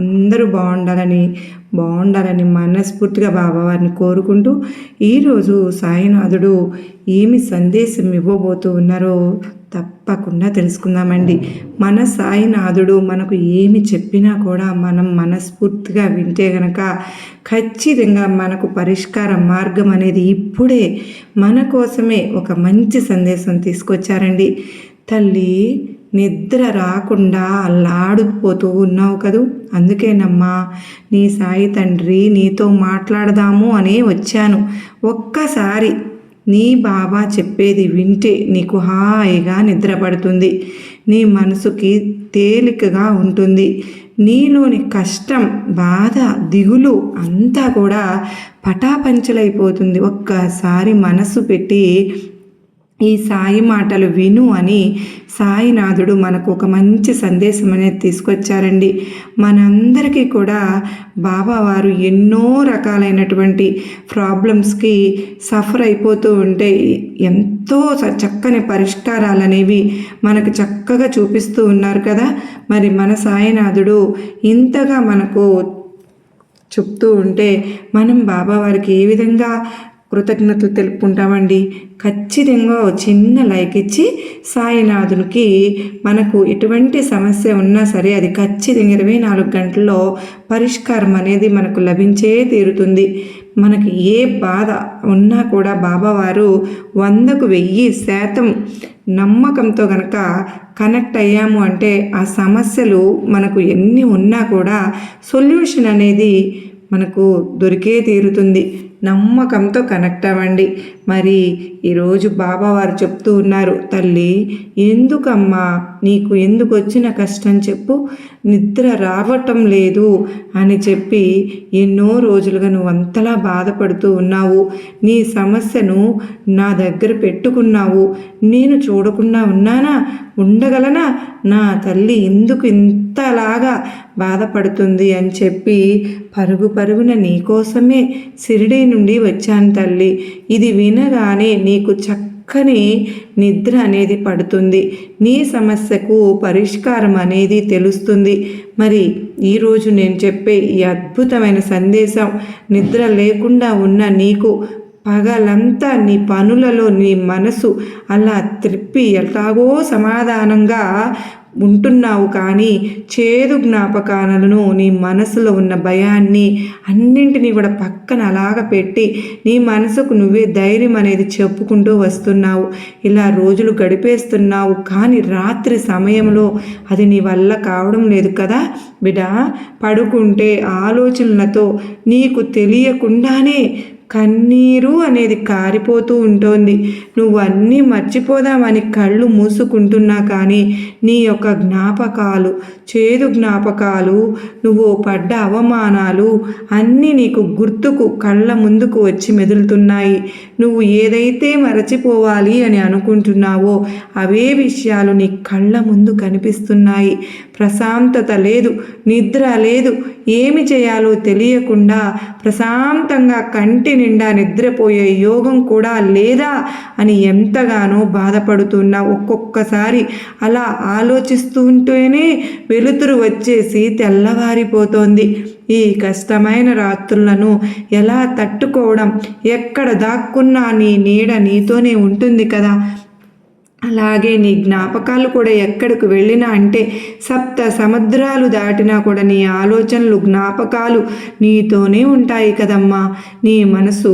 అందరూ బాగుండాలని బాగుండాలని మనస్ఫూర్తిగా బాబావారిని కోరుకుంటూ ఈరోజు సాయినాథుడు ఏమి సందేశం ఇవ్వబోతూ ఉన్నారో తప్పకుండా తెలుసుకుందామండి. మన సాయినాథుడు మనకు ఏమి చెప్పినా కూడా మనం మనస్ఫూర్తిగా వింటే గనక ఖచ్చితంగా మనకు పరిష్కార మార్గం అనేది ఇప్పుడే మన కోసమే ఒక మంచి సందేశం తీసుకొచ్చారండి. తల్లి నిద్ర రాకుండా అల్లాడిపోతూ ఉన్నావు కదూ? అందుకేనమ్మా నీ సాయి తండ్రి నీతో మాట్లాడదాము అని వచ్చాను. ఒక్కసారి నీ బాబా చెప్పేది వింటే నీకు హాయిగా నిద్రపడుతుంది. నీ మనసుకి తేలికగా ఉంటుంది. నీలోని కష్టం బాధ దిగులు అంతా కూడా పటాపంచలైపోతుంది. ఒక్కసారి మనసు పెట్టి ఈ సాయి మాటలు విను అని సాయినాథుడు మనకు ఒక మంచి సందేశం అనేది తీసుకొచ్చారండి. మనందరికీ కూడా బాబావారు ఎన్నో రకాలైనటువంటి ప్రాబ్లమ్స్కి సఫర్ అయిపోతూ ఉంటే ఎంతో చక్కని పరిష్కారాలు అనేవి మనకు చక్కగా చూపిస్తూ ఉన్నారు కదా. మరి మన సాయినాథుడు ఇంతగా మనకు చెప్తూ ఉంటే మనం బాబావారికి ఏ విధంగా కృతజ్ఞతలు తెలుపుకుంటామండి. ఖచ్చితంగా చిన్న లైక్ ఇచ్చి సాయినాథునికి మనకు ఎటువంటి సమస్య ఉన్నా సరే అది ఖచ్చితంగా ఇరవై నాలుగు గంటల్లో పరిష్కారం అనేది మనకు లభించే తీరుతుంది. మనకి ఏ బాధ ఉన్నా కూడా బాబావారు వందకు వెయ్యి శాతం నమ్మకంతో గనక కనెక్ట్ అయ్యాము అంటే ఆ సమస్యలు మనకు ఎన్ని ఉన్నా కూడా సొల్యూషన్ అనేది మనకు దొరికే తీరుతుంది. నమ్మకంతో కనెక్ట్ అవ్వండి. మరి ఈరోజు బాబావారు చెప్తూ ఉన్నారు తల్లి ఎందుకమ్మా నీకు ఎందుకు వచ్చిన కష్టం చెప్పు? నిద్ర రావటం లేదు అని చెప్పి ఎన్నో రోజులుగా నువ్వు అంతలా బాధపడుతూ ఉన్నావు. నీ సమస్యను నా దగ్గర పెట్టుకున్నావు. నేను చూడకుండా ఉన్నానా? ఉండగలనా? నా తల్లి ఎందుకు ఇంతలాగా బాధపడుతుంది అని చెప్పి పరుగు పరుగున నీకోసమే సిరిడి నుండి వచ్చాను తల్లి. ఇది వినగానే నీకు చక్కని నిద్ర అనేది పడుతుంది. నీ సమస్యకు పరిష్కారం అనేది తెలుస్తుంది. మరి ఈరోజు నేను చెప్పే ఈ అద్భుతమైన సందేశం నిద్ర లేకుండా ఉన్న నీకు పగలంతా నీ పనులలో నీ మనసు అలా త్రిప్పి ఎలాగో సమాధానంగా ఉంటున్నావు కానీ చేదు జ్ఞాపకాలను నీ మనసులో ఉన్న భయాన్ని అన్నింటినీ కూడా పక్కన అలాగ పెట్టి నీ మనసుకు నువ్వే ధైర్యం అనేది చెప్పుకుంటూ వస్తున్నావు. ఇలా రోజులు గడిపేస్తున్నావు కానీ రాత్రి సమయంలో అది నీ వల్ల కావడం లేదు కదా బిడా. పడుకుంటే ఆలోచనలతో నీకు తెలియకుండానే కన్నీరు అనేది కారిపోతూ ఉంటుంది. నువ్వు అన్నీ మర్చిపోదామని కళ్ళు మూసుకుంటున్నా కానీ నీ యొక్క జ్ఞాపకాలు చేదు జ్ఞాపకాలు నువ్వు పడ్డ అవమానాలు అన్నీ నీకు గుర్తుకు కళ్ళ ముందుకు వచ్చి మెదులుతున్నాయి. నువ్వు ఏదైతే మరచిపోవాలి అని అనుకుంటున్నావో అవే విషయాలు నీ కళ్ళ ముందు కనిపిస్తున్నాయి. ప్రశాంతత లేదు నిద్ర లేదు ఏమి చేయాలో తెలియకుండా ప్రశాంతంగా కంటిని నిండా నిద్రపోయే యోగం కూడా లేదా అని ఎంతగానో బాధపడుతున్నా ఒక్కొక్కసారి అలా ఆలోచిస్తూ ఉంటేనే వెలుతురు వచ్చేసి తెల్లవారిపోతోంది. ఈ కష్టమైన రాత్రులను ఎలా తట్టుకోవడం ఎక్కడ దాక్కున్నా నీ నీడ నీతోనే ఉంటుంది కదా? అలాగే నీ జ్ఞాపకాలు కూడా ఎక్కడికి వెళ్ళినా అంటే సప్త సముద్రాలు దాటినా కూడా నీ ఆలోచనలు జ్ఞాపకాలు నీతోనే ఉంటాయి కదమ్మా. నీ మనసు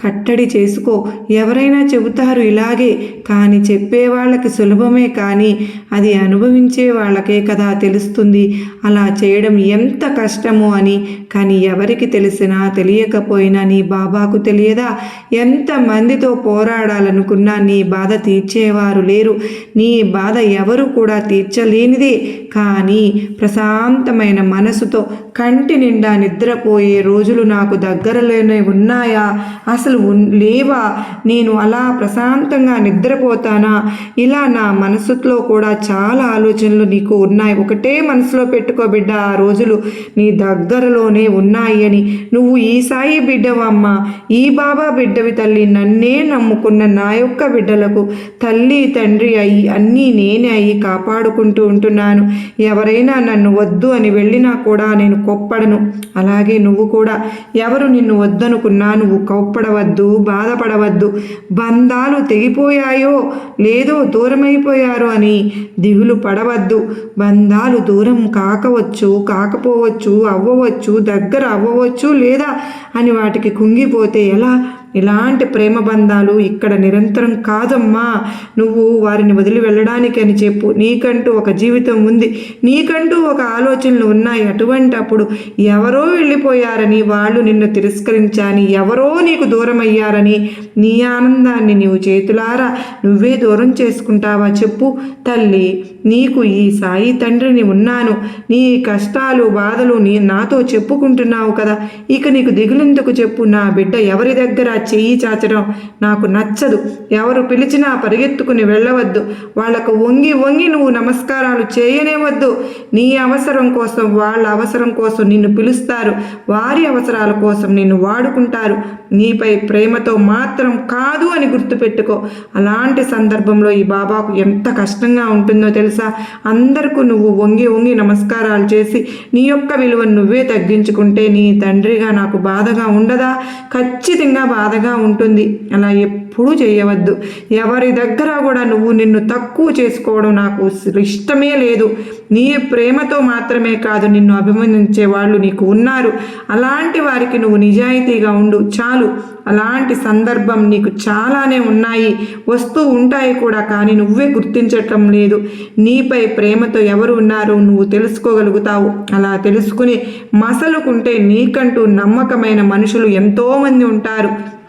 కట్టడి చేసుకో. ఎవరైనా చెబుతారు ఇలాగే కానీ చెప్పే వాళ్ళకి సులభమే కానీ అది అనుభవించే వాళ్ళకే కదా తెలుస్తుంది. అలా చేయడం ఎంత కష్టమో అని కానీ ఎవరికి తెలిసినా తెలియకపోయినా నీ బాబాకు తెలియదా? ఎంతమందితో పోరాడాలనుకున్నా నీ బాధ తీర్చేవారు లేరు. నీ బాధ ఎవరు కూడా తీర్చలేనిదే. కానీ ప్రశాంతమైన మనసుతో కంటి నిండా నిద్రపోయే రోజులు నాకు దగ్గరలోనే ఉన్నాయా? అసలు లేవా? నేను అలా ప్రశాంతంగా నిద్రపోతానా? ఇలా నా మనసులో కూడా చాలా ఆలోచనలు నీకు ఉన్నాయి. ఒకటే మనసులో పెట్టుకో బిడ్డ ఆ రోజులు నీ దగ్గరలోనే ఉన్నాయి అని. నువ్వు ఈ సాయి బిడ్డవమ్మ. ఈ బాబా బిడ్డవి తల్లి. నన్నే నమ్ముకున్న నా యొక్క బిడ్డలకు తల్లి తండ్రి అయ్యి అన్నీ నేనే అయ్యి కాపాడుకుంటూ ఉంటున్నాను. ఎవరైనా నన్ను వద్దు అని వెళ్ళినా కూడా నేను కొప్పడను. అలాగే నువ్వు కూడా. ఎవరు నిన్ను వద్దనుకున్నా నువ్వు కొప్పడవద్దు బాధపడవద్దు. బంధాలు తెగిపోయాయో లేదో దూరమైపోయారో అని దిగులు పడవద్దు. బంధాలు దూరం కాకవచ్చు కాకపోవచ్చు అవ్వవచ్చు దగ్గర అవ్వవచ్చు లేదా అని వాటికి కుంగిపోతే ఎలా? ఇలాంటి ప్రేమ బంధాలు ఇక్కడ నిరంతరం కాదమ్మా. నువ్వు వారిని వదిలి వెళ్ళడానికి అని చెప్పు. నీకంటూ ఒక జీవితం ఉంది. నీకంటూ ఒక ఆలోచనలు ఉన్నాయి. అటువంటి అప్పుడు ఎవరో వెళ్ళిపోయారని వాళ్ళు నిన్ను తిరస్కరించాని ఎవరో నీకు దూరం అయ్యారని నీ ఆనందాన్ని నీవు చేతులారా నువ్వే దూరం చేసుకుంటావా చెప్పు. తల్లి నీకు ఈ సాయి తండ్రిని ఉన్నాను. నీ కష్టాలు బాధలు నీ నాతో చెప్పుకుంటున్నావు కదా. ఇక నీకు దిగులెందుకు చెప్పు. నా బిడ్డ ఎవరి దగ్గర చెయ్యి చాచడం నాకు నచ్చదు. ఎవరు పిలిచినా పరిగెత్తుకుని వెళ్ళవద్దు. వాళ్ళకు వంగి వంగి నువ్వు నమస్కారాలు చేయనే వద్దు నీ అవసరం కోసం వాళ్ళ అవసరం కోసం నిన్ను పిలుస్తారు. వారి అవసరాల కోసం నిన్ను వాడుకుంటారు. నీపై ప్రేమతో మాత్రం కాదు అని గుర్తుపెట్టుకో. అలాంటి సందర్భంలో ఈ బాబాకు ఎంత కష్టంగా ఉంటుందో తెలుసా? అందరికీ నువ్వు వంగి వంగి నమస్కారాలు చేసి నీ యొక్క విలువను నువ్వే తగ్గించుకుంటే నీ తండ్రిగా నాకు బాధగా ఉండదా? ఖచ్చితంగా బాధ బాధగా ఉంటుంది. అలా ఎప్పుడూ చేయవద్దు. ఎవరి దగ్గర కూడా నువ్వు నిన్ను తక్కువ చేసుకోవడం నాకు ఇష్టమే లేదు. నీ ప్రేమతో మాత్రమే కాదు నిన్ను అభిమానించే వాళ్ళు నీకు ఉన్నారు. అలాంటి వారికి నువ్వు నిజాయితీగా ఉండు. చాలు. అలాంటి సందర్భం నీకు చాలానే ఉన్నాయి. వస్తూ ఉంటాయి కూడా కానీ నువ్వే గుర్తించటం లేదు. నీపై ప్రేమతో ఎవరు ఉన్నారో నువ్వు తెలుసుకోగలుగుతావు. అలా తెలుసుకుని మసలుకుంటే నీకంటూ నమ్మకమైన మనుషులు ఎంతోమంది ఉంటారు.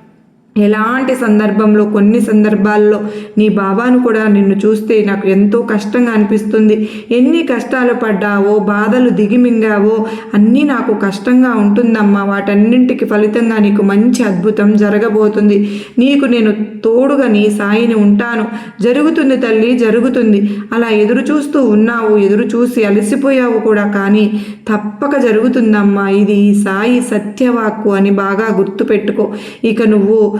ఎలాంటి సందర్భంలో కొన్ని సందర్భాల్లో నీ బాబాను కూడా నిన్ను చూస్తే నాకు ఎంతో కష్టంగా అనిపిస్తుంది. ఎన్ని కష్టాలు పడ్డావో బాధలు దిగిమింగావో అన్నీ నాకు కష్టంగా ఉంటుందమ్మా. వాటన్నింటికి ఫలితంగా నీకు మంచి అద్భుతం జరగబోతుంది. నీకు నేను తోడుగా నీ సాయిని ఉంటాను. జరుగుతుంది తల్లి జరుగుతుంది. అలా ఎదురు చూస్తూ ఉన్నావు ఎదురు చూసి అలసిపోయావు కూడా కానీ తప్పక జరుగుతుందమ్మా. ఇది ఈ సాయి సత్యవాక్కు అని బాగా గుర్తుపెట్టుకో. ఇక నువ్వు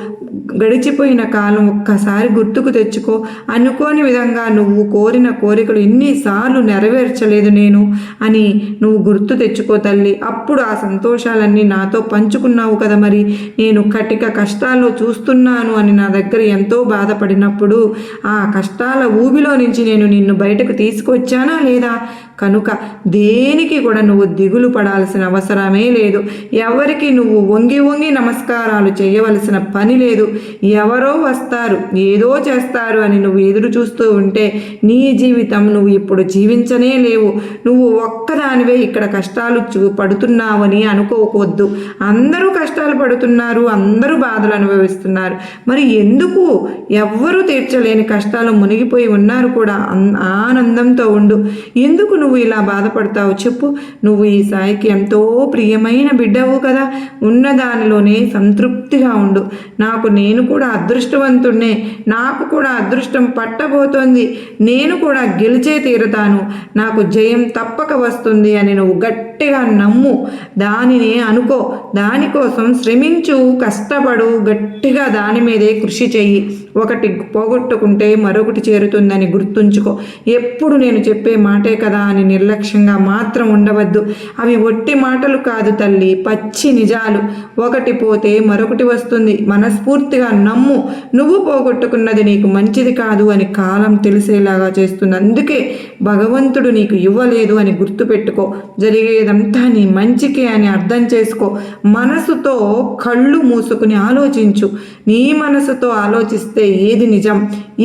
గడిచిపోయిన కాలం ఒక్కసారి గుర్తుకు తెచ్చుకో. అనుకోని విధంగా నువ్వు కోరిన కోరికలు ఎన్నిసార్లు నెరవేర్చలేదు నేను అని నువ్వు గుర్తు తెచ్చుకో తల్లి. అప్పుడు ఆ సంతోషాలన్నీ నాతో పంచుకున్నావు కదా మరి. నేను కటిక కష్టాల్లో చూస్తున్నాను అని నా దగ్గర ఎంతో బాధపడినప్పుడు ఆ కష్టాల ఊబిలో నుంచి నేను నిన్ను బయటకు తీసుకొచ్చానా లేదా? కనుక దేనికి కూడా నువ్వు దిగులు పడాల్సిన అవసరమే లేదు. ఎవరికి నువ్వు వంగి వంగి నమస్కారాలు చేయవలసిన పని లేదు. ఎవరో వస్తారు. ఏదో చేస్తారు అని నువ్వు ఎదురు చూస్తూ ఉంటే నీ జీవితం నువ్వు ఇప్పుడు జీవించనే లేవు. నువ్వు ఒక్కదానివే ఇక్కడ కష్టాలు చూ పడుతున్నావని అనుకోవద్దు అందరూ కష్టాలు పడుతున్నారు. అందరూ బాధలు అనుభవిస్తున్నారు. మరి ఎందుకు ఎవ్వరూ తీర్చలేని కష్టాలు మునిగిపోయి ఉన్నారు కూడా అన్- ఆనందంతో ఉండు. ఎందుకు నువ్వు ఇలా బాధపడతావు చెప్పు. నువ్వు ఈ సాయికి ఎంతో ప్రియమైన బిడ్డవు కదా. ఉన్న దానిలోనే సంతృప్తిగా ఉండు. నాకు నేను కూడా అదృష్టవంతుణ్ణే. నాకు కూడా అదృష్టం పట్టబోతోంది. నేను కూడా గెలిచే తీరుతాను. నాకు జయం తప్పక వస్తుంది అని నువ్వు గట్టిగా నమ్ము. దానిని అనుకో. దానికోసం శ్రమించు కష్టపడు గట్టిగా దాని మీదే కృషి చెయ్యి. ఒకటి పోగొట్టుకుంటే మరొకటి చేరుతుందని గుర్తుంచుకో. ఎప్పుడు నేను చెప్పే మాటే కదా అని నిర్లక్ష్యంగా మాత్రం ఉండవద్దు. అవి ఒట్టి మాటలు కాదు తల్లి పచ్చి నిజాలు. ఒకటి పోతే మరొకటి వస్తుంది. మనస్ఫూర్తిగా నమ్ము. నువ్వు పోగొట్టుకున్నది నీకు మంచిది కాదు అని కాలం తెలిసేలాగా చేస్తుంది. అందుకే భగవంతుడు నీకు ఇవ్వలేదు అని గుర్తుపెట్టుకో. జరిగేదంతా నీ మంచికే అని అర్థం చేసుకో. మనసుతో కళ్ళు మూసుకుని ఆలోచించు. నీ మనసుతో ఆలోచిస్తే చెప్తే ఏది నిజం?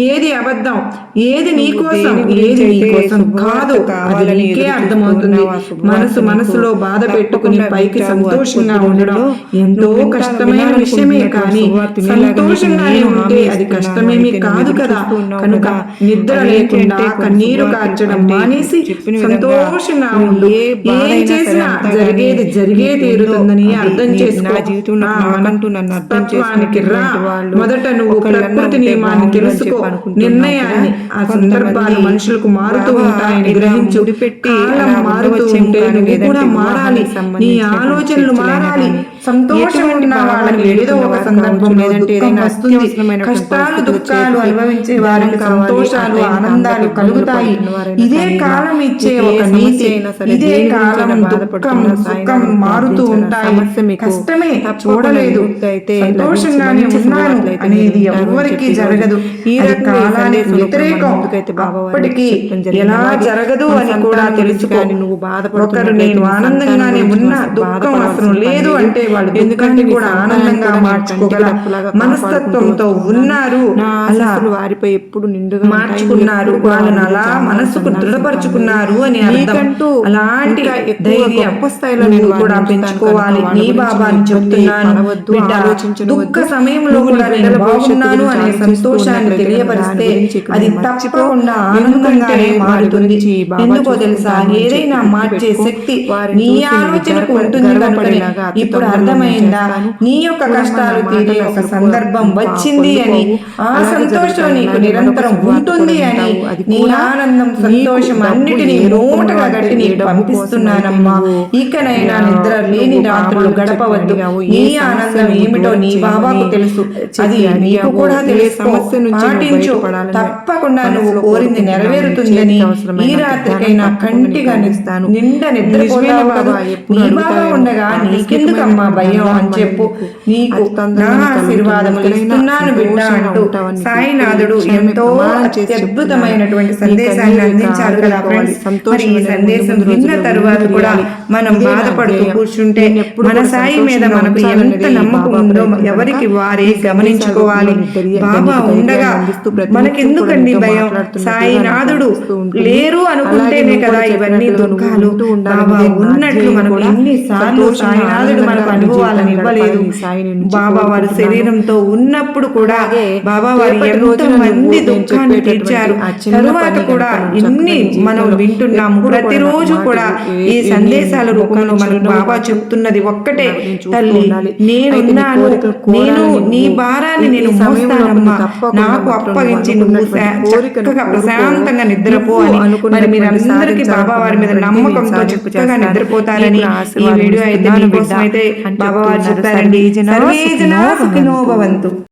ఏది అబద్ధం? ఏది నీ కోసం? ఏది నీ కోసం? కాదు. అది నీకే అర్థమవుతుంది. మనసు మనసులో బాధ పెట్టుకుని పైకి. సంతోషంగా ఉండడం ఎంతో కష్టమైన విషయమే కానీ సంతోషంగానే ఉంటే అది. కష్టమేమీ కాదు కదా. కనుక. నిద్ర లేకుండా కన్నీరు కార్చడం మానేసి సంతోషంగా ఉండు. ఏ చేసినా జరిగేది జరిగే తీరుతుందని అర్థం చేసుకో నా జీవితంలో అర్థం మొదట నువ్వు ప్రకృతి నియమాన్ని తెలుసుకో. నిర్ణయాన్ని. ఆ సందర్భాలు మనుషులకు మారుతూ ఉంటాయని గ్రహించు. కాలం మారుతూ ఉంటే నువ్వు కూడా మారాలి. నీ ఆలోచనలు మారాలి. సంతోషం ఉన్న వాళ్ళకి ఏదో ఒక వారు దుఃఖం ఏదైనా కష్టాలు దుఃఖాలు అనుభవించే వారికి సంతోషాలు ఆనందాలు కలుగుతాయి. ఇదే కాలం ఇచ్చే ఒక నీతి. ఇదే కాలం దుఃఖం బాధపడుతున్న సుఖం మారుతూ ఉంటాయి. కష్టమే చూడలేదు. అయితే సంతోషంగానే ఉన్నాను అనేది చెప్పి జరగదు. ఈ కాలానికి వ్యతిరేకం. అప్పటికి. ఎలా జరగదు అని కూడా సంతానం గురించి తెలుసుకో. కానీ నువ్వు ఒకరు నేను ఆనందంగానే ఉన్నా దుఃఖం అవసరం లేదు. అంటే వాళ్ళు ఎందుకంటే కూడా ఆనందంగా మార్చుకోగల మనస్తత్వంతో ఉన్నారు. అలా వారిపై ఎప్పుడు నిండుగా. మార్చుకున్నారు. వాళ్ళని అలా ఆలోచన దృఢపరుచుకున్నారు అని అర్థం. నీకంటూ అలాంటి ధైర్యం స్థాయిలో నేను కూడా పెంచుకోవాలి. నీ వాళ్ళ గురించి చెప్తున్నాను. దుఃఖ. సమయంలో కూడా నేను బాగున్నాను అనే సంతోషాన్ని తెలియపరిస్తే అది. తప్పకుండా ఆనందంగానే మారుతుంది. బాబా ఎందుకో తెలుసా? అని ఏదైనా మార్చే. శక్తి నీ ఆలోచనకు ఉంటుంది ఇప్పుడు తొందరలో అర్థమైందా. నీ యొక్క కష్టాలు తీరే ఒక సందర్భం వచ్చింది అని. ఆ సంతోషం. నీకు నిరంతరం ఉంటుంది అని నీ ఆనందం సంతోషం అన్నిటినీ అంటే గట్టి నీకు పంపిస్తున్నానమ్మా ఇకనైనా నిద్ర లేని రాత్రులు గడపవద్దు. నీ ఏ ఆనందం ఏమిటో నీ బాబాకు తెలుసు అది నీకు. కూడా నువ్వు పాటించు తప్పకుండా నువ్వు కోరింది. నెరవేరుతుందని ఈ రాత్రికైనా కంటిగా నిస్తాను. నిండా నిజమైన నిద్రపోతావు బాబా కదా ఎప్పుడు నీ బాబా అడుగుతాయో ఉండగా నీకెందుకమ్మా భయం అని చెప్పు. నీకు నా ఆశీర్వాదములు ఇస్తున్నాను బిడ్డ అంటూ సాయినాథుడు ఎంతో అత్యద్భుతమైనటువంటి సందేశాన్ని అందించారు కదా ఫ్రెండ్స్ మరి ఈ సందేశం విన్న తరువాత కూడా మనం బాధపడుతూ కూర్చుంటే మన సాయి మీద మనకు ఎంత నమ్మకం ఉందో ఎవరికి వారే గమనించుకోవాలి. బాబా ఉండగా మనకెందుకండి భయం. సాయినాథుడు లేరు అనుకుంటేనే కదా ఇవన్నీ దుఃఖాలు. బాబా ఉన్నట్లు మనకు ఎన్నిసార్లు సాయినాథుడు మనకు అనుభవాలను ఇవ్వలేదు. బాబా వారి శరీరంతో ఉన్నప్పుడు కూడా బాబా వారు ఎంతో మంది దుఃఖాన్ని తీర్చారు. తరువాత కూడా ఇన్ని మనం వింటున్నాము ప్రతిరోజు కూడా ఈ సందేశాల రూపంలో మనకు బాబా చెప్తున్నది ఒక్కటే. తల్లి నేనున్నాను నేను నీ భారాన్ని నేను మోస్తానమ్మా. నాకు అప్పగించి నువ్వు చక్కగా ప్రశాంతంగా నిద్రపో అని. మరి మీరందరికీ బాబా వారి మీద నమ్మకంతో చక్కగా నిద్రపోతారని ఈ వీడియో అయితే మీకోసం అయితే బాబా చెప్పారండి సర్వే జనా సుఖినో భవంతు.